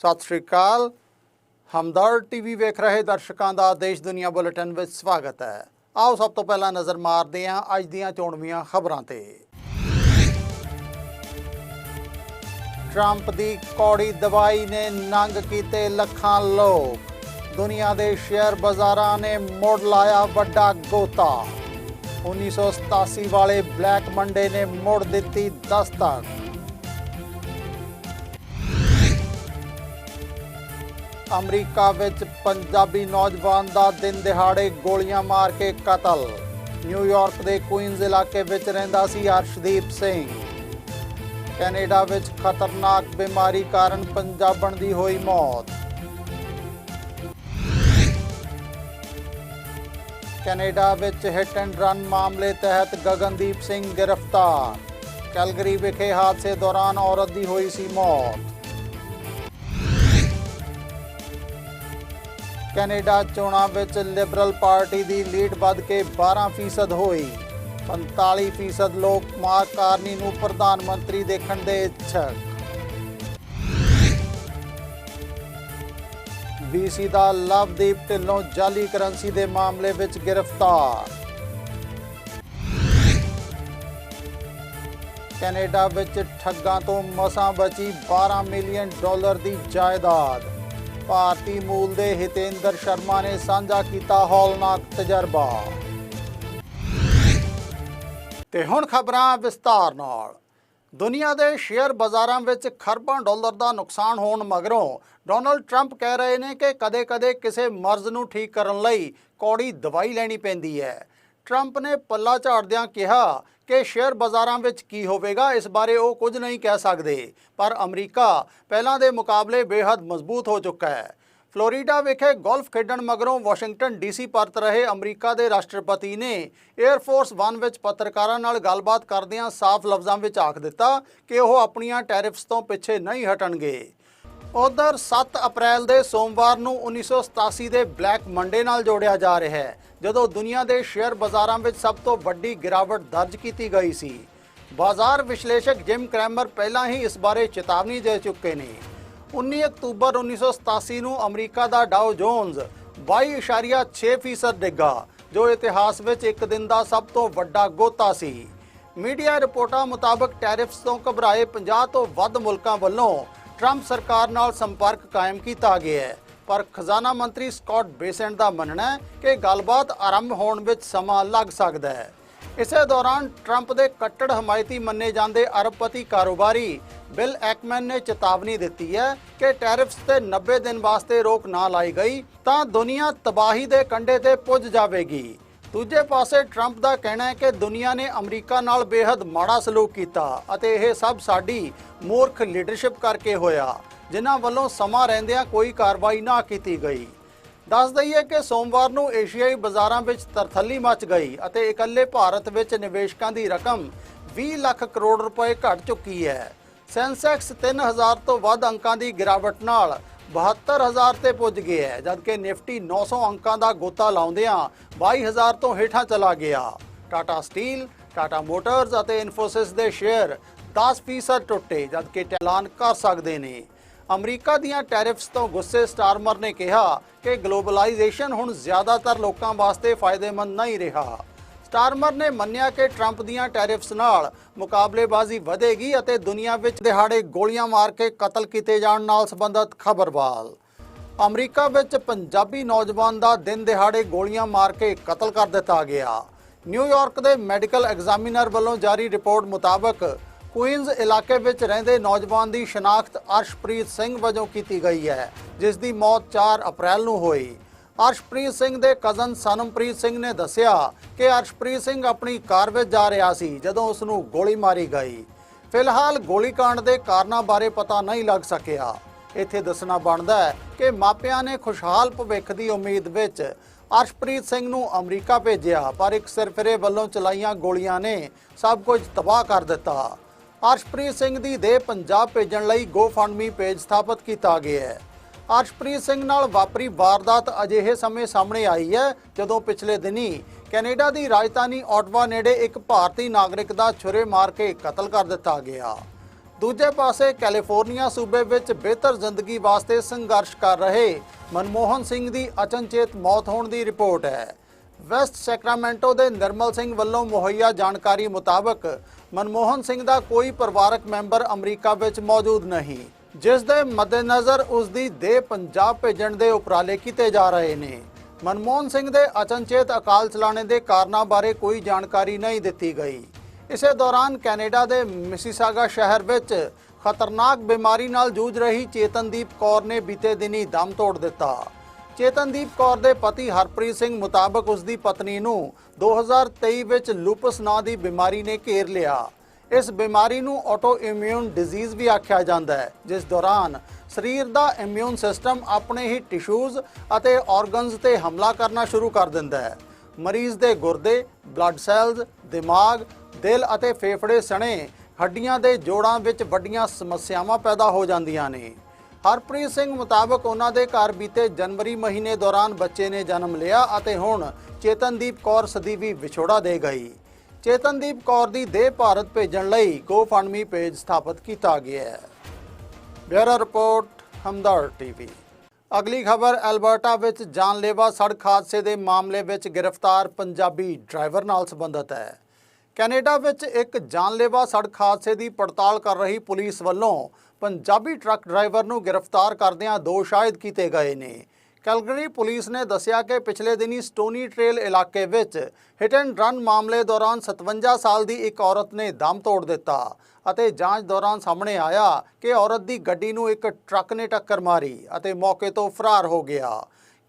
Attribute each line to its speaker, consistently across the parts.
Speaker 1: ਸਤਿ ਸ਼੍ਰੀ ਅਕਾਲ। ਹਮਦਰ ਟੀਵੀ ਵੇਖ ਰਹੇ ਦਰਸ਼ਕਾਂ ਦਾ ਦੇਸ਼ ਦੁਨੀਆ ਬੁਲੇਟਿਨ ਵਿੱਚ ਸਵਾਗਤ ਹੈ। ਆਓ ਸਭ ਤੋਂ ਪਹਿਲਾਂ ਨਜ਼ਰ ਮਾਰਦੇ ਹਾਂ ਅੱਜ ਦੀਆਂ ਚੋਣਵੀਆਂ ਖਬਰਾਂ ਤੇ। ਟਰੰਪ ਦੀ ਕੌੜੀ ਦਵਾਈ ਨੇ ਨੰਗ ਕੀਤੇ ਲੱਖਾਂ ਲੋਕ। ਦੁਨੀਆ ਦੇ ਸ਼ੇਅਰ ਬਾਜ਼ਾਰਾਂ ਨੇ ਮੋੜ ਲਾਇਆ ਵੱਡਾ ਗੋਤਾ। 1987 ਵਾਲੇ ਬਲੈਕ ਮੰਡੇ ਨੇ ਮੋੜ ਦਿੱਤੀ ਦਸਤਕ। ਅਮਰੀਕਾ ਵਿੱਚ ਪੰਜਾਬੀ ਨੌਜਵਾਨ ਦਾ ਦਿਨ ਦਿਹਾੜੇ ਗੋਲੀਆਂ ਮਾਰ ਕੇ ਕਤਲ। ਨਿਊਯਾਰਕ ਦੇ ਕੁਇਨਜ਼ ਇਲਾਕੇ ਵਿੱਚ ਰਹਿੰਦਾ ਸੀ ਅਰਸ਼ਦੀਪ ਸਿੰਘ। ਕੈਨੇਡਾ ਵਿੱਚ ਖਤਰਨਾਕ ਬਿਮਾਰੀ ਕਾਰਨ ਪੰਜਾਬਣ ਦੀ ਹੋਈ ਮੌਤ। ਕੈਨੇਡਾ ਵਿੱਚ ਹਿੱਟ ਐਂਡ ਰਨ ਮਾਮਲੇ ਤਹਿਤ ਗਗਨਦੀਪ ਸਿੰਘ ਗ੍ਰਿਫਤਾਰ। ਕੈਲਗਰੀ ਵਿਖੇ ਹਾਦਸੇ ਦੌਰਾਨ ਔਰਤ ਦੀ ਹੋਈ ਸੀ ਮੌਤ। ਕੈਨੇਡਾ ਚੋਣਾਂ ਵਿੱਚ ਲਿਬਰਲ ਪਾਰਟੀ ਦੀ ਲੀਡ ਵੱਧ ਕੇ 12% ਹੋਈ। 45% ਲੋਕ ਮਾਰਕ ਕਾਰਨੀ ਨੂੰ ਪ੍ਰਧਾਨ ਮੰਤਰੀ ਦੇਖਣ ਦੇ ਇੱਛਕ। ਬੀਸੀ ਦਾ ਲਵਦੀਪ ਢਿੱਲੋਂ ਜਾਲੀ ਕਰੰਸੀ ਦੇ ਮਾਮਲੇ ਵਿੱਚ ਗ੍ਰਿਫਤਾਰ। ਕੈਨੇਡਾ ਵਿੱਚ ਠੱਗਾਂ ਤੋਂ ਮਸਾਂ ਬਚੀ 12 ਮਿਲੀਅਨ ਡਾਲਰ ਦੀ ਜਾਇਦਾਦ। ਭਾਰਤੀ ਮੂਲ ਦੇ ਹਿਤੇਂਦਰ ਸ਼ਰਮਾ ਨੇ ਸਾਂਝਾ ਕੀਤਾ ਹੌਲਨਾਕ ਤਜਰਬਾ। ਤੇ ਹੁਣ ਖਬਰਾਂ ਵਿਸਤਾਰ ਨਾਲ। ਦੁਨੀਆ ਦੇ ਸ਼ੇਅਰ ਬਾਜ਼ਾਰਾਂ ਵਿੱਚ ਖਰਬਾਂ ਡਾਲਰ ਦਾ ਨੁਕਸਾਨ ਹੋਣ ਮਗਰੋਂ ਡੋਨਲਡ ਟਰੰਪ ਕਹਿ ਰਹੇ ਨੇ ਕਿ ਕਦੇ-ਕਦੇ ਕਿਸੇ ਮਰਜ਼ ਨੂੰ ਠੀਕ ਕਰਨ ਲਈ ਕੌੜੀ ਦਵਾਈ ਲੈਣੀ ਪੈਂਦੀ ਹੈ। ਟਰੰਪ ਨੇ ਪੱਲਾ ਝਾੜਦਿਆਂ ਕਿਹਾ ਕਿ ਸ਼ੇਅਰ ਬਾਜ਼ਾਰਾਂ ਵਿੱਚ ਕੀ ਹੋਵੇਗਾ, ਇਸ ਬਾਰੇ ਉਹ ਕੁਝ ਨਹੀਂ ਕਹਿ ਸਕਦੇ। ਪਰ ਅਮਰੀਕਾ ਪਹਿਲਾਂ ਦੇ ਮੁਕਾਬਲੇ ਬੇਹੱਦ ਮਜ਼ਬੂਤ ਹੋ ਚੁੱਕਾ ਹੈ। ਫਲੋਰੀਡਾ ਵਿਖੇ ਗੋਲਫ ਖੇਡਣ ਮਗਰੋਂ ਵਾਸ਼ਿੰਗਟਨ ਡੀਸੀ ਪਰਤ ਰਹੇ ਅਮਰੀਕਾ ਦੇ ਰਾਸ਼ਟਰਪਤੀ ਨੇ 에ਅਰ ਫੋਰਸ 1 ਵਿੱਚ ਪੱਤਰਕਾਰਾਂ ਨਾਲ ਗੱਲਬਾਤ ਕਰਦਿਆਂ ਸਾਫ਼ ਲਫ਼ਜ਼ਾਂ ਵਿੱਚ ਆਖ ਦਿੱਤਾ ਕਿ ਉਹ ਆਪਣੀਆਂ ਟੈਰਿਫਸ ਤੋਂ ਪਿੱਛੇ ਨਹੀਂ ਹਟਣਗੇ। ਉਧਰ 7 ਅਪ੍ਰੈਲ ਦੇ ਸੋਮਵਾਰ ਨੂੰ 1987 ਦੇ ਬਲੈਕ ਮੰਡੇ ਨਾਲ ਜੋੜਿਆ ਜਾ ਰਿਹਾ ਹੈ। ਜਦੋਂ ਦੁਨੀਆ ਦੇ ਸ਼ੇਅਰ ਬਾਜ਼ਾਰਾਂ ਵਿੱਚ ਸਭ ਤੋਂ ਵੱਡੀ ਗਿਰਾਵਟ ਦਰਜ ਕੀਤੀ ਗਈ ਸੀ। ਬਾਜ਼ਾਰ ਵਿਸ਼ਲੇਸ਼ਕ ਜਿਮ ਕ੍ਰੈਮਰ ਪਹਿਲਾਂ ਹੀ ਇਸ ਬਾਰੇ ਚੇਤਾਵਨੀ ਦੇ ਚੁੱਕੇ ਨੇ। 19 ਅਕਤੂਬਰ 1987 ਨੂੰ ਅਮਰੀਕਾ ਦਾ ਡਾਓ ਜੋਨਸ 22.6% ਡਿੱਗਾ, ਜੋ ਇਤਿਹਾਸ ਵਿੱਚ ਇੱਕ ਦਿਨ ਦਾ ਸਭ ਤੋਂ ਵੱਡਾ ਗੋਤਾ ਸੀ। ਮੀਡੀਆ ਰਿਪੋਰਟਾਂ ਮੁਤਾਬਕ ਟੈਰਿਫਸ ਤੋਂ ਘਬਰਾਏ 50 ਤੋਂ ਵੱਧ ਮੁਲਕਾਂ ਵੱਲੋਂ ਟਰੰਪ ਸਰਕਾਰ ਨਾਲ ਸੰਪਰਕ ਕਾਇਮ ਕੀਤਾ ਗਿਆ ਹੈ। ਪਰ ਖਜ਼ਾਨਾ ਮੰਤਰੀ ਸਕਾਟ ਬੇਸੈਂਟ ਦਾ ਮੰਨਣਾ ਹੈ ਕਿ ਗੱਲਬਾਤ ਆਰੰਭ ਹੋਣ ਵਿੱਚ ਸਮਾਂ ਲੱਗ ਸਕਦਾ ਹੈ। ਇਸੇ ਦੌਰਾਨ ਟਰੰਪ ਦੇ ਕੱਟੜ ਹਮਾਇਤੀ ਮੰਨੇ ਜਾਂਦੇ ਅਰਬਪਤੀ ਕਾਰੋਬਾਰੀ ਬਿਲ ਐਕਮੈਨ ਨੇ ਚੇਤਾਵਨੀ ਦਿੱਤੀ ਹੈ ਕਿ ਟੈਰਿਫਸ ਤੇ 90 ਦਿਨ ਵਾਸਤੇ ਰੋਕ ਨਾ ਲਾਈ ਗਈ ਤਾਂ ਦੁਨੀਆ ਤਬਾਹੀ ਦੇ ਕੰਢੇ ਤੇ ਪੁੱਜ ਜਾਵੇਗੀ। ਦੂਜੇ ਪਾਸੇ ਟਰੰਪ ਦਾ ਕਹਿਣਾ ਹੈ ਕਿ ਦੁਨੀਆ ਨੇ ਅਮਰੀਕਾ ਨਾਲ ਬੇਹੱਦ ਮਾੜਾ ਸਲੂਕ ਕੀਤਾ ਅਤੇ ਇਹ ਸਭ ਸਾਡੀ ਮੂਰਖ ਲੀਡਰਸ਼ਿਪ ਕਰਕੇ ਹੋਇਆ। ਜਿਨ੍ਹਾਂ ਵੱਲੋਂ ਸਮਾਂ ਰਹਿੰਦਿਆਂ ਕੋਈ ਕਾਰਵਾਈ ਨਾ ਕੀਤੀ ਗਈ। ਦੱਸ ਦਈਏ ਕਿ ਸੋਮਵਾਰ ਨੂੰ ਏਸ਼ੀਆਈ ਬਾਜ਼ਾਰਾਂ ਵਿੱਚ ਤਰਥੱਲੀ ਮਚ ਗਈ ਅਤੇ ਇਕੱਲੇ ਭਾਰਤ ਵਿੱਚ ਨਿਵੇਸ਼ਕਾਂ ਦੀ ਰਕਮ 20 ਲੱਖ ਕਰੋੜ ਰੁਪਏ ਘਟ ਚੁੱਕੀ ਹੈ। ਸੈਂਸੈਕਸ 3000 ਤੋਂ ਵੱਧ ਅੰਕਾਂ ਦੀ ਗਿਰਾਵਟ ਨਾਲ 72000 ਤੇ ਪੁੱਜ ਗਿਆ ਹੈ, ਜਦਕਿ ਨਿਫਟੀ 900 ਅੰਕਾਂ ਦਾ ਗੋਤਾ ਲਾਉਂਦਿਆਂ 22000 ਤੋਂ ਹੇਠਾਂ ਚਲਾ ਗਿਆ। ਟਾਟਾ ਸਟੀਲ, ਟਾਟਾ ਮੋਟਰਸ ਅਤੇ ਇਨਫੋਸਿਸ ਦੇ ਸ਼ੇਅਰ 10% ਟੁੱਟੇ, ਜਦਕਿ ਟੈਲਾਨ ਕਰ ਸਕਦੇ ਨੇ। ਅਮਰੀਕਾ ਦੀਆਂ ਟੈਰਿਫਸ ਤੋਂ ਗੁੱਸੇ ਸਟਾਰਮਰ ਨੇ ਕਿਹਾ ਕਿ ਗਲੋਬਲਾਈਜੇਸ਼ਨ ਹੁਣ ਜ਼ਿਆਦਾਤਰ ਲੋਕਾਂ ਵਾਸਤੇ ਫਾਇਦੇਮੰਦ ਨਹੀਂ ਰਿਹਾ। ਸਟਾਰਮਰ ਨੇ ਮੰਨਿਆ ਕਿ ਟਰੰਪ ਦੀਆਂ ਟੈਰਿਫਸ ਨਾਲ ਮੁਕਾਬਲੇਬਾਜ਼ੀ ਵਧੇਗੀ ਅਤੇ ਦੁਨੀਆ ਵਿੱਚ ਦਿਹਾੜੇ ਗੋਲੀਆਂ ਮਾਰ ਕੇ ਕਤਲ ਕੀਤੇ ਜਾਣ ਨਾਲ ਸੰਬੰਧਿਤ ਖਬਰਵਾਲ। ਅਮਰੀਕਾ ਵਿੱਚ ਪੰਜਾਬੀ ਨੌਜਵਾਨ ਦਾ ਦਿਨ ਦਿਹਾੜੇ ਗੋਲੀਆਂ ਮਾਰ ਕੇ ਕਤਲ ਕਰ ਦਿੱਤਾ ਗਿਆ। ਨਿਊਯਾਰਕ ਦੇ ਮੈਡੀਕਲ ਐਗਜ਼ਾਮੀਨਰ ਵੱਲੋਂ ਜਾਰੀ ਰਿਪੋਰਟ ਮੁਤਾਬਕ ਕੁਈਨਜ਼ ਇਲਾਕੇ ਵਿੱਚ ਰਹਿੰਦੇ ਨੌਜਵਾਨ ਦੀ ਸ਼ਨਾਖਤ ਅਰਸ਼ਪ੍ਰੀਤ ਸਿੰਘ ਵਜੋਂ ਕੀਤੀ ਗਈ ਹੈ, ਜਿਸ ਦੀ ਮੌਤ 4 ਅਪ੍ਰੈਲ ਨੂੰ ਹੋਈ। ਅਰਸ਼ਪ੍ਰੀਤ ਸਿੰਘ ਦੇ ਕਜ਼ਨ ਸਨਮਪ੍ਰੀਤ ਸਿੰਘ ਨੇ ਦੱਸਿਆ ਕਿ ਅਰਸ਼ਪ੍ਰੀਤ ਸਿੰਘ ਆਪਣੀ ਕਾਰ ਵਿੱਚ ਜਾ ਰਿਹਾ ਸੀ, ਜਦੋਂ ਉਸ ਨੂੰ ਗੋਲੀ ਮਾਰੀ ਗਈ। ਫਿਲਹਾਲ ਗੋਲੀकांड ਦੇ ਕਾਰਨਾਂ ਬਾਰੇ ਪਤਾ ਨਹੀਂ ਲੱਗ ਸਕਿਆ। ਇੱਥੇ ਦੱਸਣਾ ਬਣਦਾ ਹੈ ਕਿ ਮਾਪਿਆਂ ਨੇ ਖੁਸ਼ਹਾਲ ਭਵਿੱਖ ਦੀ ਉਮੀਦ ਵਿੱਚ ਅਰਸ਼ਪ੍ਰੀਤ ਸਿੰਘ ਨੂੰ ਅਮਰੀਕਾ ਭੇਜਿਆ, ਪਰ ਇੱਕ ਸਿਰਫਿਰੇ ਵੱਲੋਂ ਚਲਾਈਆਂ ਗੋਲੀਆਂ ਨੇ ਸਭ ਕੁਝ ਤਬਾਹ ਕਰ ਦਿੱਤਾ। ਅਰਸ਼ਪ੍ਰੀਤ ਸਿੰਘ ਦੀ ਦੇਹ ਪੰਜਾਬ ਭੇਜਣ ਲਈ GoFundMe ਪੇਜ ਸਥਾਪਿਤ ਕੀਤਾ ਗਿਆ ਹੈ। ਅਰਸ਼ਪ੍ਰੀਤ ਸਿੰਘ ਨਾਲ ਵਾਪਰੀ ਵਾਰਦਾਤ ਅਜਿਹੇ ਸਮੇਂ ਸਾਹਮਣੇ ਆਈ ਹੈ, ਜਦੋਂ ਪਿਛਲੇ ਦਿਨੀ ਕੈਨੇਡਾ ਦੀ ਰਾਜਧਾਨੀ ਆਟਵਾ ਨੇੜੇ ਇੱਕ ਭਾਰਤੀ ਨਾਗਰਿਕ ਦਾ ਛੁਰੇ ਮਾਰ ਕੇ ਕਤਲ ਕਰ ਦਿੱਤਾ ਗਿਆ। ਦੂਜੇ ਪਾਸੇ ਕੈਲੀਫੋਰਨੀਆ ਸੂਬੇ ਵਿੱਚ ਬਿਹਤਰ ਜ਼ਿੰਦਗੀ ਵਾਸਤੇ ਸੰਘਰਸ਼ ਕਰ ਰਹੇ ਮਨਮੋਹਨ ਸਿੰਘ ਦੀ ਅਚਨਚੇਤ ਮੌਤ ਹੋਣ ਦੀ ਰਿਪੋਰਟ ਹੈ। ਵੈਸਟ ਸੈਕਰਾਮੈਂਟੋ ਦੇ ਨਿਰਮਲ ਸਿੰਘ ਵੱਲੋਂ ਮੁਹੱਈਆ ਜਾਣਕਾਰੀ ਮੁਤਾਬਕ ਮਨਮੋਹਨ ਸਿੰਘ ਦਾ ਕੋਈ ਪਰਿਵਾਰਕ ਮੈਂਬਰ ਅਮਰੀਕਾ ਵਿੱਚ ਮੌਜੂਦ ਨਹੀਂ, ਜਿਸ ਦੇ ਮੱਦੇਨਜ਼ਰ ਉਸ ਦੀ ਦੇਹ ਪੰਜਾਬ ਭੇਜਣ ਦੇ ਉਪਰਾਲੇ ਕੀਤੇ ਜਾ ਰਹੇ ਨੇ। ਮਨਮੋਹਨ ਸਿੰਘ ਦੇ ਅਚਨਚੇਤ ਅਕਾਲ ਚਲਾਣੇ ਦੇ ਕਾਰਨਾਂ ਬਾਰੇ ਕੋਈ ਜਾਣਕਾਰੀ ਨਹੀਂ ਦਿੱਤੀ ਗਈ। ਇਸੇ ਦੌਰਾਨ ਕੈਨੇਡਾ ਦੇ ਮਿਸੀਸਾਗਾ ਸ਼ਹਿਰ ਵਿੱਚ ਖਤਰਨਾਕ ਬਿਮਾਰੀ ਨਾਲ ਜੂਝ ਰਹੀ ਚੇਤਨਦੀਪ ਕੌਰ ਨੇ ਬੀਤੇ ਦਿਨੀ ਦਮ ਤੋੜ ਦਿੱਤਾ। ਚੇਤਨਦੀਪ ਕੌਰ ਦੇ ਪਤੀ ਹਰਪ੍ਰੀਤ ਸਿੰਘ ਮੁਤਾਬਕ ਉਸ ਦੀ ਪਤਨੀ ਨੂੰ 2023 ਵਿੱਚ ਲੂਪਸ ਨਾਂ ਦੀ ਬਿਮਾਰੀ ਨੇ ਘੇਰ ਲਿਆ। ਇਸ ਬਿਮਾਰੀ ਨੂੰ ਆਟੋ ਇਮਿਊਨ ਡਿਜ਼ੀਜ਼ ਵੀ ਆਖਿਆ ਜਾਂਦਾ ਹੈ, ਜਿਸ ਦੌਰਾਨ ਸਰੀਰ ਦਾ ਇਮਿਊਨ ਸਿਸਟਮ ਆਪਣੇ ਹੀ ਟਿਸ਼ੂਜ਼ ਅਤੇ ਆਰਗਨਸ ਤੇ ਹਮਲਾ ਕਰਨਾ ਸ਼ੁਰੂ ਕਰ ਦਿੰਦਾ ਹੈ। ਮਰੀਜ਼ ਦੇ ਗੁਰਦੇ ਬਲੱਡ ਸੈਲਜ਼ ਦਿਮਾਗ, ਦਿਲ ਅਤੇ ਫੇਫੜੇ ਸਣੇ ਹੱਡੀਆਂ ਦੇ ਜੋੜਾਂ ਵਿੱਚ ਵੱਡੀਆਂ ਸਮੱਸਿਆਵਾਂ ਪੈਦਾ ਹੋ ਜਾਂਦੀਆਂ ਨੇ। ਹਰਪ੍ਰੀਤ ਸਿੰਘ ਮੁਤਾਬਕ ਉਹਨਾਂ ਦੇ ਘਰ ਬੀਤੇ ਜਨਵਰੀ ਮਹੀਨੇ ਦੌਰਾਨ ਬੱਚੇ ਨੇ ਜਨਮ ਲਿਆ ਅਤੇ ਹੁਣ ਚੇਤਨਦੀਪ ਕੌਰ ਸਦੀਵੀ ਵਿਛੋੜਾ ਦੇ ਗਈ। ਚੇਤਨਦੀਪ ਕੌਰ ਦੀ ਦੇਹ ਭਾਰਤ ਭੇਜਣ ਲਈ GoFundMe ਪੇਜ ਸਥਾਪਿਤ ਕੀਤਾ ਗਿਆ ਹੈ। Bureau report Hamdard TV. ਅਗਲੀ ਖਬਰ, ਐਲਬਰਟਾ ਵਿੱਚ ਜਾਨਲੇਵਾ ਸੜਕ ਹਾਦਸੇ ਦੇ ਮਾਮਲੇ ਵਿੱਚ ਗ੍ਰਿਫਤਾਰ ਪੰਜਾਬੀ ਡਰਾਈਵਰ ਨਾਲ ਸੰਬੰਧਿਤ ਹੈ। ਕੈਨੇਡਾ ਵਿੱਚ ਇੱਕ ਜਾਨਲੇਵਾ ਸੜਕ ਹਾਦਸੇ ਦੀ ਪੜਤਾਲ ਕਰ ਰਹੀ ਪੁਲਿਸ ਵੱਲੋਂ ਪੰਜਾਬੀ ਟਰੱਕ ਡਰਾਈਵਰ ਨੂੰ ਗ੍ਰਿਫਤਾਰ ਕਰਦਿਆਂ ਦੋ ਸ਼ਾਹਿਦ ਕੀਤੇ ਗਏ ਨੇ। ਕੈਲਗਰੀ ਪੁਲਿਸ ਨੇ ਦੱਸਿਆ ਕਿ ਪਿਛਲੇ ਦਿਨੀ ਸਟੋਨੀ ਟ੍ਰੇਲ ਇਲਾਕੇ ਵਿੱਚ ਹਿਟ ਐਂਡ ਰਨ ਮਾਮਲੇ ਦੌਰਾਨ 57 ਸਾਲ ਦੀ ਇੱਕ ਔਰਤ ਨੇ ਦਮ ਤੋੜ ਦਿੱਤਾ ਅਤੇ ਜਾਂਚ ਦੌਰਾਨ ਸਾਹਮਣੇ ਆਇਆ ਕਿ ਔਰਤ ਦੀ ਗੱਡੀ ਨੂੰ ਇੱਕ ਟਰੱਕ ਨੇ ਟੱਕਰ ਮਾਰੀ ਅਤੇ ਮੌਕੇ ਤੋਂ ਫਰਾਰ ਹੋ ਗਿਆ।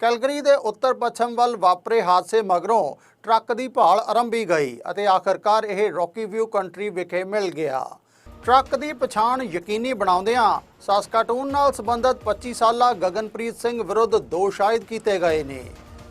Speaker 1: ਕੈਲਗਰੀ ਦੇ ਉੱਤਰ ਪੱਛਮ ਵੱਲ ਵਾਪਰੇ ਹਾਦਸੇ ਮਗਰੋਂ ਟਰੱਕ ਦੀ ਭਾਲ ਆਰੰਭੀ ਗਈ ਅਤੇ ਆਖਰਕਾਰ ਇਹ ਰੌਕੀ ਵਿਊ ਕੰਟਰੀ ਵਿਖੇ ਮਿਲ ਗਿਆ। ਟਰੱਕ ਦੀ ਪਛਾਣ ਯਕੀਨੀ ਬਣਾਉਂਦਿਆਂ ਸਾਸਕਾਟੂਨ ਨਾਲ ਸੰਬੰਧਿਤ 25 ਸਾਲਾ ਗਗਨਪ੍ਰੀਤ ਸਿੰਘ ਵਿਰੁੱਧ ਦੋ ਸ਼ਾਹਿਦ ਕੀਤੇ ਗਏ ਨੇ।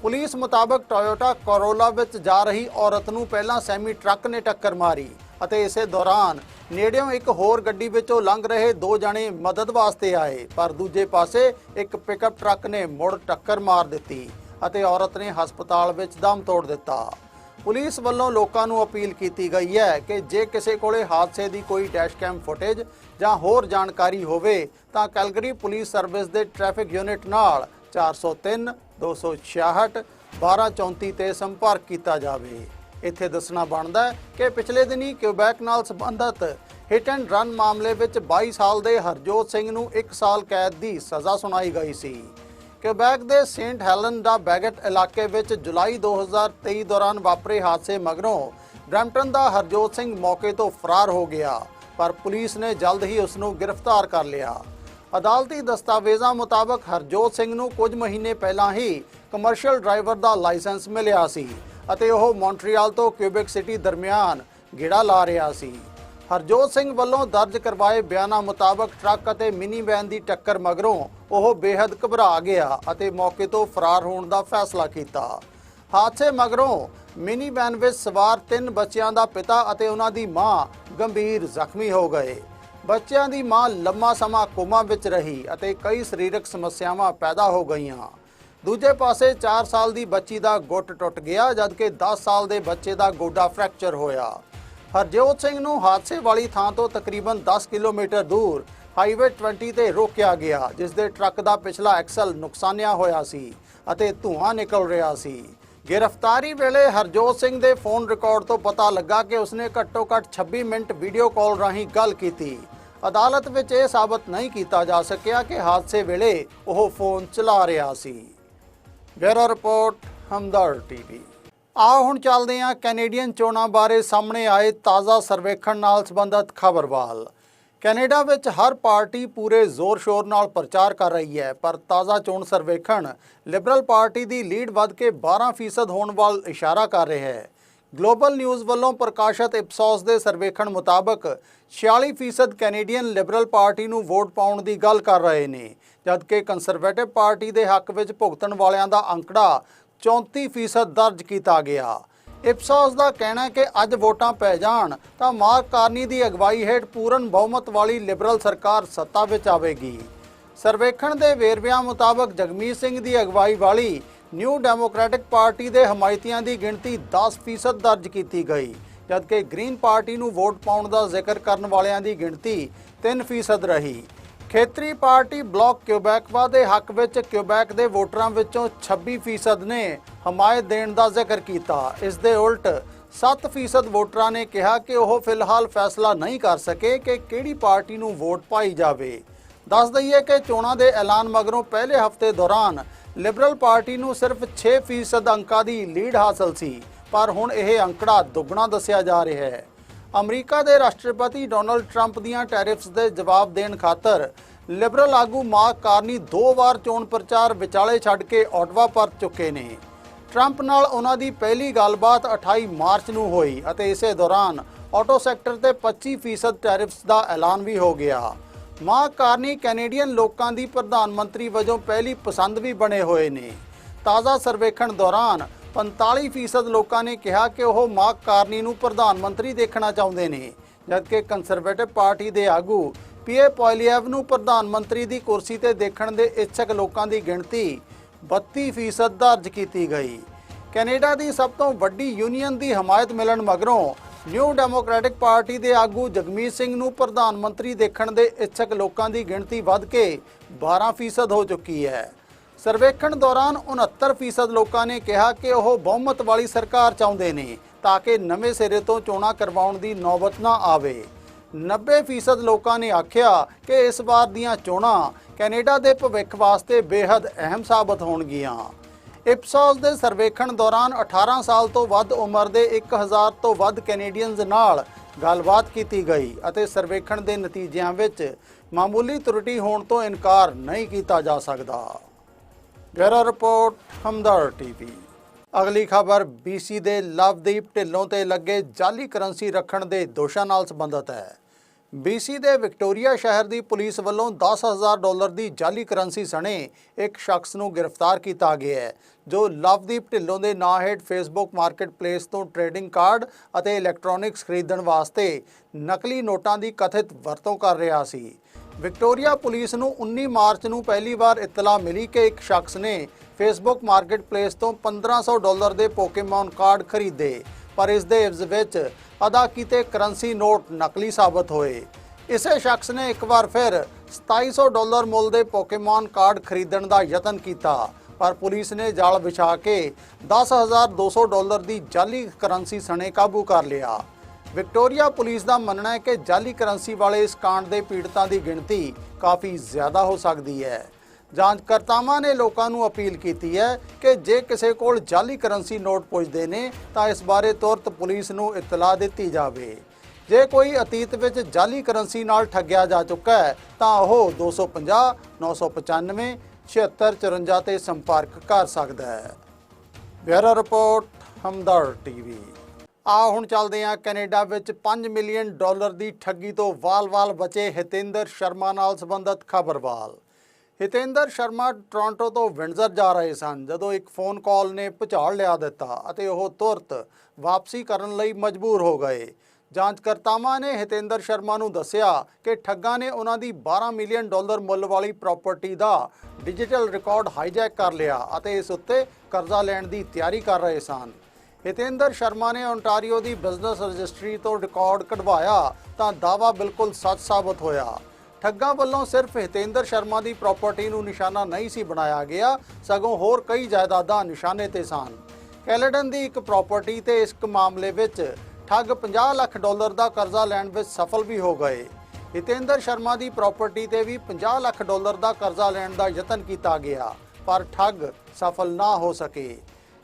Speaker 1: ਪੁਲਿਸ ਮੁਤਾਬਕ ਟੋਯੋਟਾ ਕੋਰੋਲਾ ਵਿੱਚ ਜਾ ਰਹੀ ਔਰਤ ਨੂੰ ਪਹਿਲਾਂ ਸੈਮੀ ਟਰੱਕ ਨੇ ਟੱਕਰ ਮਾਰੀ ਅਤੇ ਇਸੇ ਦੌਰਾਨ ਨੇੜਿਓਂ ਇੱਕ ਹੋਰ ਗੱਡੀ ਵਿੱਚੋਂ ਲੰਘ ਰਹੇ ਦੋ ਜਣੇ ਮਦਦ ਵਾਸਤੇ ਆਏ, ਪਰ ਦੂਜੇ ਪਾਸੇ ਇੱਕ ਪਿਕਅਪ ਟਰੱਕ ਨੇ ਮੁੜ ਟੱਕਰ ਮਾਰ ਦਿੱਤੀ ਅਤੇ ਔਰਤ ਨੇ ਹਸਪਤਾਲ ਵਿੱਚ ਦਮ ਤੋੜ ਦਿੱਤਾ। ਪੁਲਿਸ ਵੱਲੋਂ ਲੋਕਾਂ ਨੂੰ ਅਪੀਲ ਕੀਤੀ ਗਈ ਹੈ ਕਿ ਜੇ ਕਿਸੇ ਕੋਲੇ ਹਾਦਸੇ ਦੀ ਕੋਈ ਡੈਸ਼ ਕੈਮ ਫੁਟੇਜ ਜਾਂ ਹੋਰ ਜਾਣਕਾਰੀ ਹੋਵੇ, ਤਾਂ ਕੈਲਗਰੀ ਪੁਲਿਸ ਸਰਵਿਸ ਦੇ ਟ੍ਰੈਫਿਕ ਯੂਨਿਟ ਨਾਲ 403 266 1234 ਤੇ ਸੰਪਰਕ ਕੀਤਾ ਜਾਵੇ। ਇੱਥੇ ਦੱਸਣਾ ਬਣਦਾ ਹੈ ਕਿ ਪਿਛਲੇ ਦਿਨੀ ਕਿਊਬੈਕ ਨਾਲ ਸੰਬੰਧਿਤ ਹਿਟ ਐਂਡ ਰਨ ਮਾਮਲੇ ਵਿੱਚ 22 ਸਾਲ ਦੇ ਹਰਜੋਤ ਸਿੰਘ ਨੂੰ 1 ਸਾਲ ਕੈਦ ਦੀ ਸਜ਼ਾ ਸੁਣਾਈ ਗਈ ਸੀ। ਕਿਊਬੈਕ ਦੇ ਸੇਂਟ ਹੈਲਨ ਦਾ ਬੈਗਟ ਇਲਾਕੇ ਵਿੱਚ ਜੁਲਾਈ 2023 ਦੌਰਾਨ ਵਾਪਰੇ ਹਾਦਸੇ ਮਗਰੋਂ ਬ੍ਰੈਂਪਟਨ ਦਾ ਹਰਜੋਤ ਸਿੰਘ ਮੌਕੇ ਤੋਂ ਫਰਾਰ ਹੋ ਗਿਆ, ਪਰ ਪੁਲਿਸ ਨੇ ਜਲਦ ਹੀ ਉਸ ਨੂੰ ਗ੍ਰਿਫਤਾਰ ਕਰ ਲਿਆ। ਅਦਾਲਤੀ ਦਸਤਾਵੇਜ਼ਾਂ ਮੁਤਾਬਕ ਹਰਜੋਤ ਸਿੰਘ ਨੂੰ ਕੁਝ ਮਹੀਨੇ ਪਹਿਲਾਂ ਹੀ ਕਮਰਸ਼ੀਅਲ ਡਰਾਈਵਰ ਦਾ ਲਾਇਸੈਂਸ ਮਿਲਿਆ ਸੀ ਅਤੇ ਉਹ ਮੌਂਟਰੀਅਲ ਤੋਂ ਕਿਊਬੈਕ ਸਿਟੀ ਦਰਮਿਆਨ ਗੇੜਾ ਲਾ ਰਿਹਾ ਸੀ। ਹਰਜੋਤ ਸਿੰਘ ਵੱਲੋਂ ਦਰਜ ਕਰਵਾਏ ਬਿਆਨਾਂ ਮੁਤਾਬਕ ਟਰੱਕ ਅਤੇ ਮਿਨੀ ਵੈਨ ਦੀ ਟੱਕਰ ਮਗਰੋਂ ਉਹ ਬੇहद ਘਬਰਾ ਗਿਆ ਅਤੇ ਮੌਕੇ ਤੋਂ ਫਰਾਰ ਹੋਣ ਦਾ ਫੈਸਲਾ ਕੀਤਾ। ਹਾਦਸੇ ਮਗਰੋਂ ਮਿਨੀ ਵੈਨ ਵਿੱਚ ਸਵਾਰ ਤਿੰਨ ਬੱਚਿਆਂ ਦਾ ਪਿਤਾ ਅਤੇ ਉਹਨਾਂ ਦੀ ਮਾਂ ਗੰਭੀਰ ਜ਼ਖਮੀ ਹੋ ਗਏ। ਬੱਚਿਆਂ ਦੀ ਮਾਂ ਲੰਮਾ ਸਮਾਂ ਕੋਮਾ ਵਿੱਚ ਰਹੀ ਅਤੇ ਕਈ ਸਰੀਰਕ ਸਮੱਸਿਆਵਾਂ ਪੈਦਾ ਹੋ ਗਈਆਂ। ਦੂਜੇ ਪਾਸੇ 4 ਸਾਲ ਦੀ ਬੱਚੀ ਦਾ ਗੁੱਟ ਟੁੱਟ ਗਿਆ, ਜਦਕਿ 10 ਸਾਲ ਦੇ ਬੱਚੇ ਦਾ ਗੋਡਾ ਫ੍ਰੈਕਚਰ ਹੋਇਆ। ਹਰਜੋਤ ਸਿੰਘ ਨੂੰ ਹਾਦਸੇ ਵਾਲੀ ਥਾਂ ਤੋਂ ਤਕਰੀਬਨ 10 ਕਿਲੋਮੀਟਰ ਦੂਰ ਹਾਈਵੇ 20 ਤੇ ਰੋਕਿਆ ਗਿਆ ਜਿਸ ਦੇ ਟਰੱਕ ਦਾ ਪਿਛਲਾ ਐਕਸਲ ਨੁਕਸਾਨਿਆ ਹੋਇਆ ਸੀ ਅਤੇ ਧੂਆਂ ਨਿਕਲ ਰਿਹਾ ਸੀ। ਗ੍ਰਿਫਤਾਰੀ ਵੇਲੇ ਹਰਜੋਤ ਸਿੰਘ ਦੇ ਫੋਨ ਰਿਕਾਰਡ ਤੋਂ ਪਤਾ ਲੱਗਾ ਕਿ ਉਸਨੇ ਘੱਟੋ-ਘੱਟ 26 ਮਿੰਟ ਵੀਡੀਓ ਕਾਲ ਰਾਹੀਂ ਗੱਲ ਕੀਤੀ। ਅਦਾਲਤ ਵਿੱਚ ਇਹ ਸਾਬਤ ਨਹੀਂ ਕੀਤਾ ਜਾ ਸਕਿਆ ਕਿ ਹਾਦਸੇ ਵੇਲੇ ਉਹ ਫੋਨ ਚਲਾ ਰਿਹਾ ਸੀ। Bureau report Hamdard TV. ਆਓ ਹੁਣ ਚੱਲਦੇ ਹਾਂ ਕੈਨੇਡੀਅਨ ਚੋਣਾਂ ਬਾਰੇ ਸਾਹਮਣੇ ਆਏ ਤਾਜ਼ਾ ਸਰਵੇਖਣ ਨਾਲ ਸੰਬੰਧਿਤ ਖਬਰਵਾਲ ਕੈਨੇਡਾ ਵਿੱਚ ਹਰ ਪਾਰਟੀ ਪੂਰੇ ਜ਼ੋਰ-ਸ਼ੋਰ ਨਾਲ ਪ੍ਰਚਾਰ ਕਰ ਰਹੀ ਹੈ, ਪਰ ਤਾਜ਼ਾ ਚੋਣ ਸਰਵੇਖਣ ਲਿਬਰਲ ਪਾਰਟੀ ਦੀ ਲੀਡ ਵੱਧ ਕੇ 12% ਹੋਣ ਵੱਲ ਇਸ਼ਾਰਾ ਕਰ ਰਿਹਾ ਹੈ। ਗਲੋਬਲ ਨਿਊਜ਼ ਵੱਲੋਂ ਪ੍ਰਕਾਸ਼ਿਤ ਇਪਸੋਸ ਦੇ ਸਰਵੇਖਣ ਮੁਤਾਬਕ 46% ਕੈਨੇਡੀਅਨ ਲਿਬਰਲ ਪਾਰਟੀ ਨੂੰ ਵੋਟ ਪਾਉਣ ਦੀ ਗੱਲ ਕਰ ਰਹੇ ਨੇ, ਜਦਕਿ ਕੰਸਰਵੇਟਿਵ ਪਾਰਟੀ ਦੇ ਹੱਕ ਵਿੱਚ ਭੁਗਤਣ ਵਾਲਿਆਂ ਦਾ ਅੰਕੜਾ 34% ਦਰਜ ਕੀਤਾ ਗਿਆ। ਇਪਸੋਸ ਦਾ ਕਹਿਣਾ ਹੈ ਕਿ ਅੱਜ ਵੋਟਾਂ ਪੈ ਜਾਣ, ਤਾਂ ਮਾਰਕ ਕਾਰਨੀ ਦੀ ਅਗਵਾਈ ਹੇਠ ਪੂਰਨ ਬਹੁਮਤ ਵਾਲੀ ਲਿਬਰਲ ਸਰਕਾਰ ਸੱਤਾ ਵਿੱਚ ਆਵੇਗੀ। ਸਰਵੇਖਣ ਦੇ ਵੇਰਵਿਆਂ ਮੁਤਾਬਕ ਜਗਮੀਤ ਸਿੰਘ ਦੀ ਅਗਵਾਈ ਵਾਲੀ ਨਿਊ ਡੈਮੋਕ੍ਰੈਟਿਕ ਪਾਰਟੀ ਦੇ ਹਮਾਇਤੀਆਂ ਦੀ ਗਿਣਤੀ 10% ਦਰਜ ਕੀਤੀ ਗਈ, ਜਦਕਿ ਗ੍ਰੀਨ ਪਾਰਟੀ ਨੂੰ ਵੋਟ ਪਾਉਣ ਦਾ ਜ਼ਿਕਰ ਕਰਨ ਵਾਲਿਆਂ ਦੀ ਗਿਣਤੀ 3% ਰਹੀ। ਖੇਤਰੀ ਪਾਰਟੀ ਬਲਾਕ ਕਿਊਬੈਕਵਾ ਦੇ ਹੱਕ ਵਿੱਚ ਕਿਊਬੈਕ ਦੇ ਵੋਟਰਾਂ ਵਿੱਚੋਂ 26% ਨੇ ਹਮਾਇਤ ਦੇਣ ਦਾ ਜ਼ਿਕਰ ਕੀਤਾ। ਇਸ ਦੇ ਉਲਟ 7% ਵੋਟਰਾਂ ਨੇ ਕਿਹਾ ਕਿ ਉਹ ਫਿਲਹਾਲ ਫੈਸਲਾ ਨਹੀਂ ਕਰ ਸਕੇ ਕਿ ਕਿਹੜੀ ਪਾਰਟੀ ਨੂੰ ਵੋਟ ਪਾਈ ਜਾਵੇ। ਦੱਸ ਦਈਏ ਕਿ ਚੋਣਾਂ ਦੇ ਐਲਾਨ ਮਗਰੋਂ ਪਹਿਲੇ ਹਫ਼ਤੇ ਦੌਰਾਨ ਲਿਬਰਲ ਪਾਰਟੀ ਨੂੰ ਸਿਰਫ 6% ਅੰਕਾਂ ਦੀ ਲੀਡ ਹਾਸਲ ਸੀ, ਪਰ ਹੁਣ ਇਹ ਅੰਕੜਾ ਦੁੱਗਣਾ ਦੱਸਿਆ ਜਾ ਰਿਹਾ ਹੈ। ਅਮਰੀਕਾ ਦੇ ਰਾਸ਼ਟਰਪਤੀ ਡੋਨਲਡ ਟਰੰਪ ਦੀਆਂ ਟੈਰਿਫਸ ਦੇ ਜਵਾਬ ਦੇਣ ਖਾਤਰ ਲਿਬਰਲ ਆਗੂ ਮਾਰਕ ਕਾਰਨੀ ਦੋ ਵਾਰ ਚੋਣ ਪ੍ਰਚਾਰ ਵਿਚਾਲੇ ਛੱਡ ਕੇ ਆਟਵਾ ਪਰਤ ਚੁੱਕੇ ਨੇ। ਟਰੰਪ ਨਾਲ ਉਹਨਾਂ ਦੀ ਪਹਿਲੀ ਗੱਲਬਾਤ 28 ਮਾਰਚ ਨੂੰ ਹੋਈ ਅਤੇ ਇਸੇ ਦੌਰਾਨ ਆਟੋ ਸੈਕਟਰ ਤੇ 25% ਟੈਰਿਫਸ ਦਾ ਐਲਾਨ ਵੀ ਹੋ ਗਿਆ। ਮਾਰਕ ਕਾਰਨੀ ਕੈਨੇਡੀਅਨ ਲੋਕਾਂ ਦੀ ਪ੍ਰਧਾਨ ਮੰਤਰੀ ਵਜੋਂ ਪਹਿਲੀ ਪਸੰਦ ਵੀ ਬਣੇ ਹੋਏ ਨੇ। ਤਾਜ਼ਾ ਸਰਵੇਖਣ ਦੌਰਾਨ 45% ਲੋਕਾਂ ਨੇ ਕਿਹਾ ਕਿ ਉਹ ਮਾਰਕ ਕਾਰਨੀ ਨੂੰ ਪ੍ਰਧਾਨ ਮੰਤਰੀ ਦੇਖਣਾ ਚਾਹੁੰਦੇ ਨੇ, ਜਦਕਿ ਕੰਜ਼ਰਵੇਟਿਵ ਪਾਰਟੀ ਦੇ ਆਗੂ ਪੀਏ ਪੋਇਲੀਐਵ ਨੂੰ ਪ੍ਰਧਾਨ ਮੰਤਰੀ ਦੀ ਕੁਰਸੀ ਤੇ ਦੇਖਣ ਦੇ ਇੱਛਕ ਲੋਕਾਂ ਦੀ ਗਿਣਤੀ 32% ਦਰਜ ਕੀਤੀ ਗਈ। ਕੈਨੇਡਾ ਦੀ ਸਭ ਤੋਂ ਵੱਡੀ ਯੂਨੀਅਨ ਦੀ ਹਮਾਇਤ ਮਿਲਣ ਮਗਰੋਂ ਨਿਊ ਡੈਮੋਕ੍ਰੈਟਿਕ ਪਾਰਟੀ ਦੇ ਆਗੂ ਜਗਮੀਤ ਸਿੰਘ ਨੂੰ ਪ੍ਰਧਾਨ ਮੰਤਰੀ ਦੇਖਣ ਦੇ ਇੱਛਕ ਲੋਕਾਂ ਦੀ ਗਿਣਤੀ ਵੱਧ ਕੇ 12% ਹੋ ਚੁੱਕੀ ਹੈ। ਸਰਵੇਖਣ ਦੌਰਾਨ 69% ਲੋਕਾਂ ਨੇ ਕਿਹਾ ਕਿ ਉਹ ਬਹੁਮਤ ਵਾਲੀ ਸਰਕਾਰ ਚਾਹੁੰਦੇ ਨੇ ਤਾਂ ਕਿ ਨਵੇਂ ਸਿਰੇ ਤੋਂ ਚੋਣਾਂ ਕਰਵਾਉਣ ਦੀ ਨੌਬਤ ਨਾ ਆਵੇ। 90% ਲੋਕਾਂ ਨੇ ਆਖਿਆ ਕਿ ਇਸ ਵਾਰ ਦੀਆਂ ਚੋਣਾਂ ਕੈਨੇਡਾ ਦੇ ਭਵਿੱਖ ਵਾਸਤੇ ਬੇहद ਅਹਿਮ ਸਾਬਤ ਹੋਣਗੀਆਂ। ਇਪਸੋਸ ਦੇ ਸਰਵੇਖਣ ਦੌਰਾਨ 18 ਸਾਲ ਤੋਂ ਵੱਧ ਉਮਰ ਦੇ 1000 ਤੋਂ ਵੱਧ ਕੈਨੇਡੀਅਨਜ਼ ਨਾਲ ਗੱਲਬਾਤ ਕੀਤੀ ਗਈ ਅਤੇ ਸਰਵੇਖਣ ਦੇ ਨਤੀਜਿਆਂ ਵਿੱਚ ਮਾਮੂਲੀ ਤਰੁੱਟੀ ਹੋਣ ਤੋਂ ਇਨਕਾਰ ਨਹੀਂ ਕੀਤਾ ਜਾ ਸਕਦਾ। ਬਿਊਰੋ ਰਿਪੋਰਟ ਹਮਦਰ ਟੀਵੀ ਅਗਲੀ ਖਬਰ BC ਦੇ ਲਵਦੀਪ ਢਿੱਲੋਂ ਤੇ ਲੱਗੇ ਜਾਲੀ ਕਰੰਸੀ ਰੱਖਣ ਦੇ ਦੋਸ਼ਾਂ ਨਾਲ ਸੰਬੰਧਿਤ ਹੈ। BC ਦੇ ਵਿਕਟੋਰੀਆ ਸ਼ਹਿਰ ਦੀ ਪੁਲਿਸ ਵੱਲੋਂ 10000 ਡਾਲਰ ਦੀ ਜਾਲੀ ਕਰੰਸੀ ਸਣੇ ਇੱਕ ਸ਼ਖਸ ਨੂੰ ਗ੍ਰਿਫਤਾਰ ਕੀਤਾ ਗਿਆ ਹੈ, ਜੋ ਲਵਦੀਪ ਢਿੱਲੋਂ ਦੇ ਨਾਂ ਹੇਠ ਫੇਸਬੁੱਕ ਮਾਰਕੀਟਪਲੇਸ ਤੋਂ ਟ੍ਰੇਡਿੰਗ ਕਾਰਡ ਅਤੇ ਇਲੈਕਟ੍ਰੋਨਿਕਸ ਖਰੀਦਣ ਵਾਸਤੇ ਨਕਲੀ ਨੋਟਾਂ ਦੀ ਕਥਿਤ ਵਰਤੋਂ ਕਰ ਰਿਹਾ ਸੀ। ਵਿਕਟੋਰੀਆ ਪੁਲਿਸ ਨੂੰ 19 ਮਾਰਚ ਨੂੰ ਪਹਿਲੀ ਵਾਰ ਇਤਲਾ ਮਿਲੀ ਕਿ ਇੱਕ ਸ਼ਖਸ ਨੇ ਫੇਸਬੁੱਕ ਮਾਰਕੀਟਪਲੇਸ ਤੋਂ 1500 ਡਾਲਰ ਦੇ ਪੋਕੇਮੌਨ ਕਾਰਡ ਖਰੀਦੇ, ਪਰ ਇਸ ਦੇ ਇਵਜ਼ ਵਿੱਚ ਅਦਾ ਕੀਤੇ ਕਰੰਸੀ ਨੋਟ ਨਕਲੀ ਸਾਬਤ ਹੋਏ। ਇਸੇ ਸ਼ਖਸ ਨੇ ਇੱਕ ਵਾਰ ਫਿਰ 2700 ਡਾਲਰ ਮੁੱਲ ਦੇ ਪੋਕੇਮੌਨ ਕਾਰਡ ਖਰੀਦਣ ਦਾ ਯਤਨ ਕੀਤਾ, ਪਰ ਪੁਲਿਸ ਨੇ ਜਾਲ ਵਿਛਾ ਕੇ 10200 ਡਾਲਰ ਦੀ ਜਾਲੀ ਕਰੰਸੀ ਸਣੇ ਕਾਬੂ ਕਰ ਲਿਆ। ਵਿਕਟੋਰੀਆ ਪੁਲਿਸ ਦਾ ਮੰਨਣਾ ਹੈ ਕਿ ਜਾਲੀ ਕਰੰਸੀ ਵਾਲੇ ਇਸ ਕਾਂਡ ਦੇ ਪੀੜਤਾਂ ਦੀ ਗਿਣਤੀ ਕਾਫੀ ਜ਼ਿਆਦਾ ਹੋ ਸਕਦੀ ਹੈ। ਜਾਂਚਕਰਤਾਵਾਂ ਨੇ ਲੋਕਾਂ ਨੂੰ ਅਪੀਲ ਕੀਤੀ ਹੈ ਕਿ ਜੇ ਕਿਸੇ ਕੋਲ ਜਾਲੀ ਕਰੰਸੀ ਨੋਟ ਪੁੱਜਦੇ ਨੇ, ਤਾਂ ਇਸ ਬਾਰੇ ਤੁਰਤ ਪੁਲਿਸ ਨੂੰ ਇਤਲਾਹ ਦਿੱਤੀ ਜਾਵੇ। ਜੇ ਕੋਈ ਅਤੀਤ ਵਿੱਚ ਜਾਲੀ ਕਰੰਸੀ ਨਾਲ ਠੱਗਿਆ ਜਾ ਚੁੱਕਾ ਹੈ, ਤਾਂ ਉਹ 250 995 7654 ਤੇ ਸੰਪਰਕ ਕਰ ਸਕਦਾ ਹੈ। Bureau report Hamdard TV. ਆ ਹੁਣ ਚੱਲਦੇ ਹਾਂ ਕੈਨੇਡਾ ਵਿੱਚ 5 ਮਿਲੀਅਨ ਡਾਲਰ ਦੀ ਠੱਗੀ ਤੋਂ ਵਾਲ-ਵਾਲ ਬਚੇ ਹਿਤੇਂਦਰ ਸ਼ਰਮਾ ਨਾਲ ਸੰਬੰਧਿਤ ਖਬਰਵਾਲ। ਹਿਤੇਂਦਰ ਸ਼ਰਮਾ ਟੋਰਾਂਟੋ ਤੋਂ ਵਿੰਡਜ਼ਰ ਜਾ ਰਹੇ ਸਨ, ਜਦੋਂ ਇੱਕ ਫੋਨ ਕਾਲ ਨੇ ਭੁਚਾਲ ਲਿਆ ਦਿੱਤਾ ਅਤੇ ਉਹ ਤੁਰਤ ਵਾਪਸੀ ਕਰਨ ਲਈ ਮਜਬੂਰ ਹੋ ਗਏ। ਜਾਂਚਕਰਤਾਵਾਂ ਨੇ ਹਿਤੇਂਦਰ ਸ਼ਰਮਾ ਨੂੰ ਦੱਸਿਆ ਕਿ ਠੱਗਾਂ ਨੇ ਉਹਨਾਂ ਦੀ 12 ਮਿਲੀਅਨ ਡਾਲਰ ਮੁੱਲ ਵਾਲੀ ਪ੍ਰਾਪਰਟੀ ਦਾ ਡਿਜੀਟਲ ਰਿਕਾਰਡ ਹਾਈਜੈਕ ਕਰ ਲਿਆ ਅਤੇ ਇਸ ਉੱਤੇ ਕਰਜ਼ਾ ਲੈਣ ਦੀ ਤਿਆਰੀ ਕਰ ਰਹੇ ਸਨ। ਹਿਤੇਂਦਰ ਸ਼ਰਮਾ ਨੇ ਓਨਟਾਰੀਓ ਦੀ ਬਿਜ਼ਨਸ ਰਜਿਸਟਰੀ ਤੋਂ ਰਿਕਾਰਡ ਕਢਵਾਇਆ ਤਾਂ ਦਾਅਵਾ ਬਿਲਕੁਲ ਸੱਚ ਸਾਬਤ ਹੋਇਆ। ਠੱਗਾਂ ਵੱਲੋਂ ਸਿਰਫ ਹਿਤੇਂਦਰ ਸ਼ਰਮਾ ਦੀ ਪ੍ਰਾਪਰਟੀ ਨੂੰ ਨਿਸ਼ਾਨਾ ਨਹੀਂ ਸੀ ਬਣਾਇਆ ਗਿਆ, ਸਗੋਂ ਹੋਰ ਕਈ ਜਾਇਦਾਦਾਂ ਨਿਸ਼ਾਨੇ ਤੇ ਸਨ। ਕੈਲੇਡਨ ਦੀ ਇੱਕ ਪ੍ਰਾਪਰਟੀ ਤੇ ਇਸ ਮਾਮਲੇ ਵਿੱਚ ਠੱਗ 50 ਲੱਖ ਡਾਲਰ ਦਾ ਕਰਜ਼ਾ ਲੈਣ ਵਿੱਚ ਸਫਲ ਵੀ ਹੋ ਗਏ। ਹਿਤੇਂਦਰ ਸ਼ਰਮਾ ਦੀ ਪ੍ਰਾਪਰਟੀ ਤੇ ਵੀ 50 ਲੱਖ ਡਾਲਰ ਦਾ ਕਰਜ਼ਾ ਲੈਣ ਦਾ ਯਤਨ ਕੀਤਾ ਗਿਆ, ਪਰ ਠੱਗ ਸਫਲ ਨਾ ਹੋ ਸਕੇ।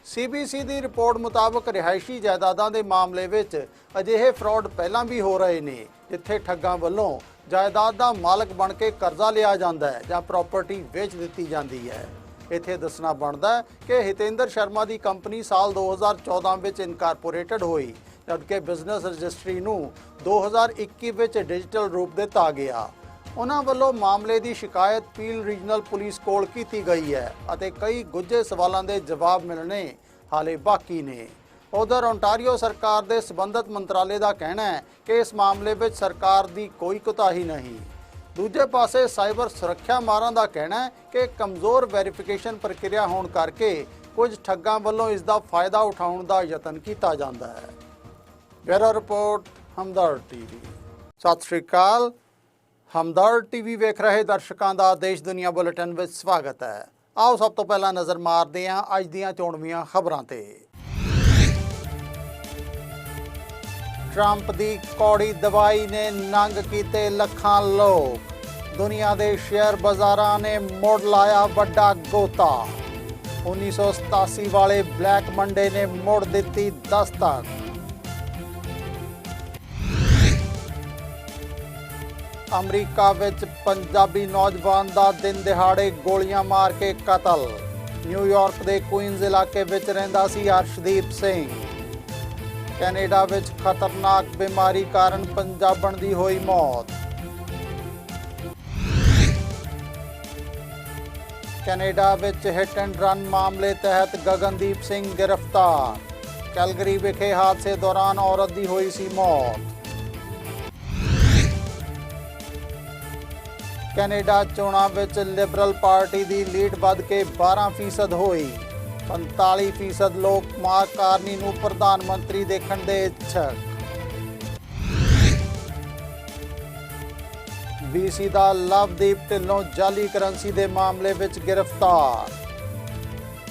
Speaker 1: ਸੀਬੀਸੀ ਦੀ ਰਿਪੋਰਟ ਮੁਤਾਬਕ ਰਿਹਾਇਸ਼ੀ ਜਾਇਦਾਦਾਂ ਦੇ ਮਾਮਲੇ ਵਿੱਚ ਅਜਿਹੇ ਫਰਾਡ ਪਹਿਲਾਂ ਵੀ ਹੋ ਰਹੇ ਨੇ, ਜਿੱਥੇ ਠੱਗਾਂ ਵੱਲੋਂ ਜਾਇਦਾਦ ਦਾ ਮਾਲਕ ਬਣ ਕੇ ਕਰਜ਼ਾ ਲਿਆ ਜਾਂਦਾ ਹੈ ਜਾਂ ਪ੍ਰਾਪਰਟੀ ਵੇਚ ਦਿੱਤੀ ਜਾਂਦੀ ਹੈ। ਇੱਥੇ ਦੱਸਣਾ ਬਣਦਾ ਹੈ ਕਿ ਹਿਤੇਂਦਰ ਸ਼ਰਮਾ ਦੀ ਕੰਪਨੀ ਸਾਲ 2014 ਵਿੱਚ ਇਨਕਾਰਪੋਰੇਟਡ ਹੋਈ, ਜਦਕਿ ਬਿਜ਼ਨਸ ਰਜਿਸਟਰੀ ਨੂੰ 2021 ਵਿੱਚ ਡਿਜੀਟਲ ਰੂਪ ਦਿੱਤਾ ਗਿਆ। ਉਹਨਾਂ ਵੱਲੋਂ ਮਾਮਲੇ ਦੀ ਸ਼ਿਕਾਇਤ ਪੀਲ ਰੀਜਨਲ ਪੁਲਿਸ ਕੋਲ ਕੀਤੀ ਗਈ ਹੈ ਅਤੇ ਕਈ ਗੁੱਝੇ ਸਵਾਲਾਂ ਦੇ ਜਵਾਬ ਮਿਲਣੇ ਹਾਲੇ ਬਾਕੀ ਨੇ। ਉਧਰ ਓਨਟਾਰੀਓ ਸਰਕਾਰ ਦੇ ਸਬੰਧਤ ਮੰਤਰਾਲੇ ਦਾ ਕਹਿਣਾ ਹੈ ਕਿ ਇਸ ਮਾਮਲੇ ਵਿੱਚ ਸਰਕਾਰ ਦੀ ਕੋਈ ਕੁਤਾਹੀ ਨਹੀਂ। ਦੂਜੇ ਪਾਸੇ ਸਾਈਬਰ ਸੁਰੱਖਿਆ ਮਾਰਾਂ ਦਾ ਕਹਿਣਾ ਹੈ ਕਿ ਕਮਜ਼ੋਰ ਵੈਰੀਫਿਕੇਸ਼ਨ ਪ੍ਰਕਿਰਿਆ ਹੋਣ ਕਰਕੇ ਕੁਝ ਠੱਗਾਂ ਵੱਲੋਂ ਇਸ ਦਾ ਫਾਇਦਾ ਉਠਾਉਣ ਦਾ ਯਤਨ ਕੀਤਾ ਜਾਂਦਾ ਹੈ। Bureau report, Hamdard TV. ਸਤਿ ਸ਼੍ਰੀ ਅਕਾਲ। ਹਮਦਰਦ ਟੀਵੀ ਵੇਖ ਰਹੇ ਦਰਸ਼ਕਾਂ ਦਾ ਦੇਸ਼ ਦੁਨੀਆ ਬੁਲੇਟਿਨ ਵਿੱਚ ਸਵਾਗਤ ਹੈ। ਆਓ ਸਭ ਤੋਂ ਪਹਿਲਾਂ ਨਜ਼ਰ ਮਾਰਦੇ ਹਾਂ ਅੱਜ ਦੀਆਂ ਚੋਣਵੀਆਂ ਖਬਰਾਂ ਤੇ। ਟਰੰਪ ਦੀ ਕੌੜੀ ਦਵਾਈ ਨੇ ਨੰਗ ਕੀਤੇ ਲੱਖਾਂ ਲੋਕ। ਦੁਨੀਆ ਦੇ ਸ਼ੇਅਰ ਬਾਜ਼ਾਰਾਂ ਨੇ ਮੁੜ ਲਾਇਆ ਵੱਡਾ ਗੋਤਾ। 1987 ਵਾਲੇ ਬਲੈਕ ਮੰਡੇ ਨੇ ਮੁੜ ਦਿੱਤੀ ਦਸਤਕ। ਅਮਰੀਕਾ ਵਿੱਚ ਪੰਜਾਬੀ ਨੌਜਵਾਨ ਦਾ ਦਿਨ ਦਿਹਾੜੇ ਗੋਲੀਆਂ ਮਾਰ ਕੇ ਕਤਲ। ਨਿਊਯਾਰਕ ਦੇ ਕੁਈਨਜ਼ ਇਲਾਕੇ ਵਿੱਚ ਰਹਿੰਦਾ ਸੀ ਅਰਸ਼ਦੀਪ ਸਿੰਘ। ਕੈਨੇਡਾ ਵਿੱਚ ਖਤਰਨਾਕ ਬਿਮਾਰੀ ਕਾਰਨ ਪੰਜਾਬਣ ਦੀ ਹੋਈ ਮੌਤ। ਕੈਨੇਡਾ ਵਿੱਚ ਹਿੱਟ ਐਂਡ ਰਨ ਮਾਮਲੇ ਤਹਿਤ ਗਗਨਦੀਪ ਸਿੰਘ ਗ੍ਰਿਫਤਾਰ। ਕੈਲਗਰੀ ਵਿਖੇ ਹਾਦਸੇ ਦੌਰਾਨ ਔਰਤ ਦੀ ਹੋਈ ਸੀ ਮੌਤ। ਕੈਨੇਡਾ ਚੋਣਾਂ ਵਿੱਚ ਲਿਬਰਲ ਪਾਰਟੀ ਦੀ ਲੀਡ ਵੱਧ ਕੇ 12% ਹੋਈ। 45% ਲੋਕ ਮਾਰਕ ਕਾਰਨੀ ਨੂੰ ਪ੍ਰਧਾਨ ਮੰਤਰੀ ਦੇਖਣ ਦੇ ਇੱਛਕ। ਬੀਸੀ ਦਾ ਲਵਦੀਪ ਢਿੱਲੋਂ ਜਾਲੀ ਕਰੰਸੀ ਦੇ ਮਾਮਲੇ ਵਿੱਚ ਗ੍ਰਿਫਤਾਰ।